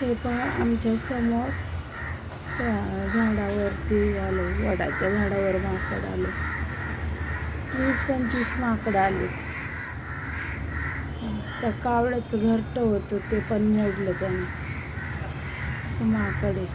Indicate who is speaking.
Speaker 1: हे पहा आमच्यासमोर त्या झाडावरती आलो वडाच्या झाडावर माकड आलो. वीस पंचवीस माकड आले. त्या कावळ्याचं घरटं होतं ते पण मोडलं त्यांनी. असं माकड आहे.